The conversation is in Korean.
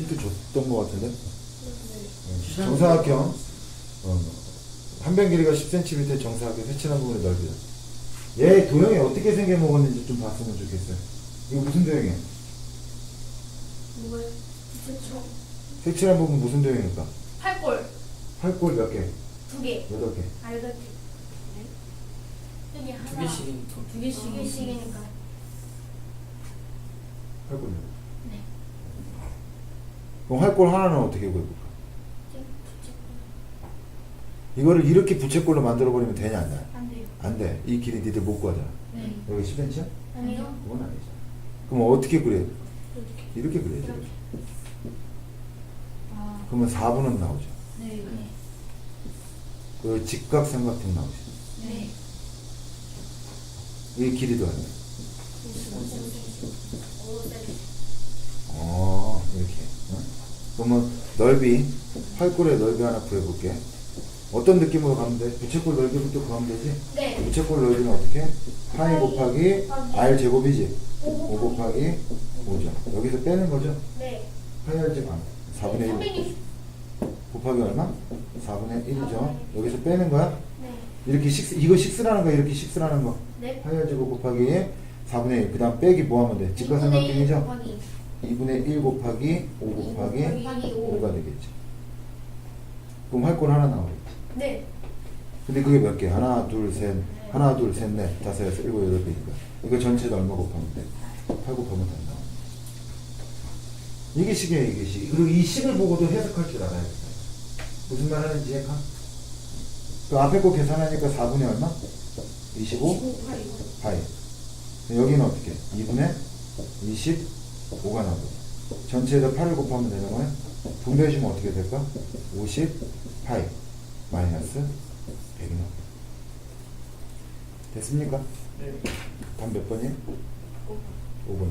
힌트 줬던 것 같은데? 네. 어, 정사각형 어, 한변 길이가 10cm 정사각형 회친한 부분의 넓이다. 얘 도형이 어떻게 생겨 먹었는지 좀 봤으면 좋겠어요. 이거 무슨 도형이야? 뭐가요? 부채초. 색칠한 부분 무슨 도형일까? 팔골. 활골 몇 개? 두 개. 여덟 개. 아, 여덟 개. 여기 하나. 두 개씩이니까. 두 개씩. 두 개씩이니까. 활골 몇 개? 네. 그럼 활골 하나는 어떻게 구해볼까? 이거를 이렇게 부채꼴로 만들어버리면 되냐 안 돼? 안 돼요. 안 돼. 이 길이 니들 못 구하잖아. 네. 여기 10cm야? 아니요. 그건 아니죠. 그럼 어떻게 그려야 돼? 이렇게. 이렇게 그려야지. 이렇게. 아. 그러면 4분은 나오죠. 네. 네. 그 직각삼각형 나오죠. 네. 이 길이도 안 돼. 55cm. 어, 이렇게. 어? 그러면 넓이, 활골의 넓이 하나 구해볼게. 어떤 느낌으로 가면 돼? 부채꼴 넓이부터 구하면 되지? 네. 부채꼴 넓이는 어떻게? 파이 곱하기 r 제곱이지? 5 곱하기 5죠. 여기서 빼는 거죠? 네. 파이 r 제곱, 아, 4분의 1 320. 곱하기 얼마? 4분의 1이죠. 여기서 빼는 거야? 네. 이렇게 식스, 이거 식스라는 거야, 이렇게 식스라는 거. 네. 파이 r 제곱 곱하기 4분의 1. 그 다음 빼기 뭐 하면 돼? 직각삼각형이죠? 곱하기 2분의 1 곱하기 5 곱하기 곱하기 오. 5가 되겠죠. 그럼 활골 하나 나오겠지. 네. 근데 그게 몇 개? 하나, 둘, 셋, 하나, 둘, 셋, 넷, 다섯, 여섯, 일곱, 여덟 개니까. 이거 전체도 얼마 곱하면 돼? 8 곱하면 된다. 이게 식이에요, 이게 식. 그리고 이 식을 보고도 해석할 줄 알아야 돼. 무슨 말 하는지 이해가? 그 앞에 거 계산하니까 4분의 얼마? 25? 25 파이. 파이. 여기는 어떻게? 2분의 25가 나오고. 전체에다 8을 곱하면 되는 거야? 분배해주면 어떻게 될까? 50 파이 마이너스 100이 나와. 됐습니까? 네. 답몇 번이에요? 5번.